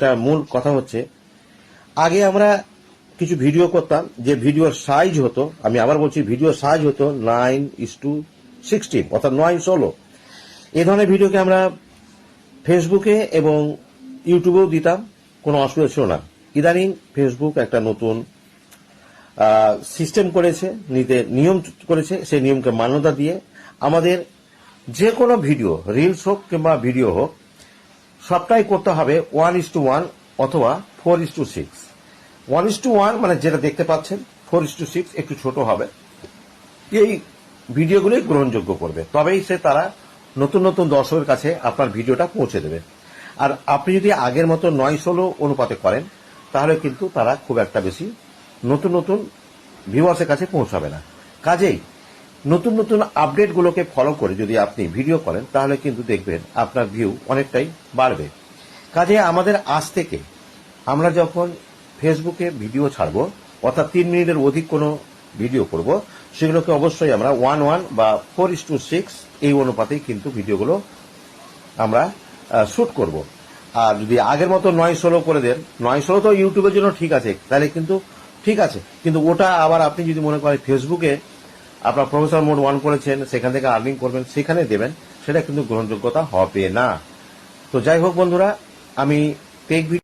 এটা মূল কথা হচ্ছে, আগে আমরা কিছু ভিডিও করতাম যে ভিডিওর সাইজ হতো, আমি আবার বলছি ভিডিওর সাইজ হতো নাইন ইস টু সিক্সটিন অর্থাৎ নয় ষোলো। এ ধরনের ভিডিওকে আমরা ফেসবুকে এবং ইউটিউবেও দিতাম, কোনো অসুবিধা ছিল না। ইদানিং ফেসবুক একটা নতুন সিস্টেম করেছে, নিতে নিয়ম করেছে, সেই নিয়মকে মান্যতা দিয়ে আমাদের যে কোনো ভিডিও রিলস হোক কিংবা ভিডিও হোক সবটাই করতে হবে ওয়ান ইস টু ওয়ান অথবা four is two six one is two one মানে যেটা দেখতে পাচ্ছেন ফোর ইস টু সিক্স একটু ছোট হবে। এই ভিডিওগুলি গ্রহণযোগ্য করবে। তবেই সে তারা নতুন নতুন দর্শকের কাছে আপনার ভিডিওটা পৌঁছে দেবে। আর আপনি যদি আগের মতো নয় ষোলো অনুপাতে করেন, তাহলে কিন্তু তারা খুব একটা বেশি নতুন নতুন ভিউয়ার্সের কাছে পৌঁছাবে না। কাজেই নতুন নতুন আপডেটগুলোকে ফলো করে যদি আপনি ভিডিও করেন, তাহলে কিন্তু দেখবেন আপনার ভিউ অনেকটাই বাড়বে। কাজে আমাদের আজ থেকে আমরা যখন ফেসবুকে ভিডিও ছাড়ব, অর্থাৎ তিন মিনিটের অধিক কোনো ভিডিও করব, সেগুলোকে অবশ্যই আমরা ওয়ান ওয়ান বা ফোর ইস টু সিক্স এই অনুপাতেই কিন্তু ভিডিওগুলো আমরা শুট করব। আর যদি আগের মতো নয় ষোলো করে দেন, নয় ষোলো তো ইউটিউবের জন্য ঠিক আছে, তাহলে কিন্তু ঠিক আছে। কিন্তু ওটা আবার আপনি যদি মনে করেন ফেসবুকে আপনার প্রফেসর মোড ওয়ান করেছেন, সেখান থেকে আর্নিং করবেন, সেখানে দেবেন, সেটা কিন্তু গ্রহণযোগ্যতা হবে না। তো যাই হোক বন্ধুরা, আমি টেক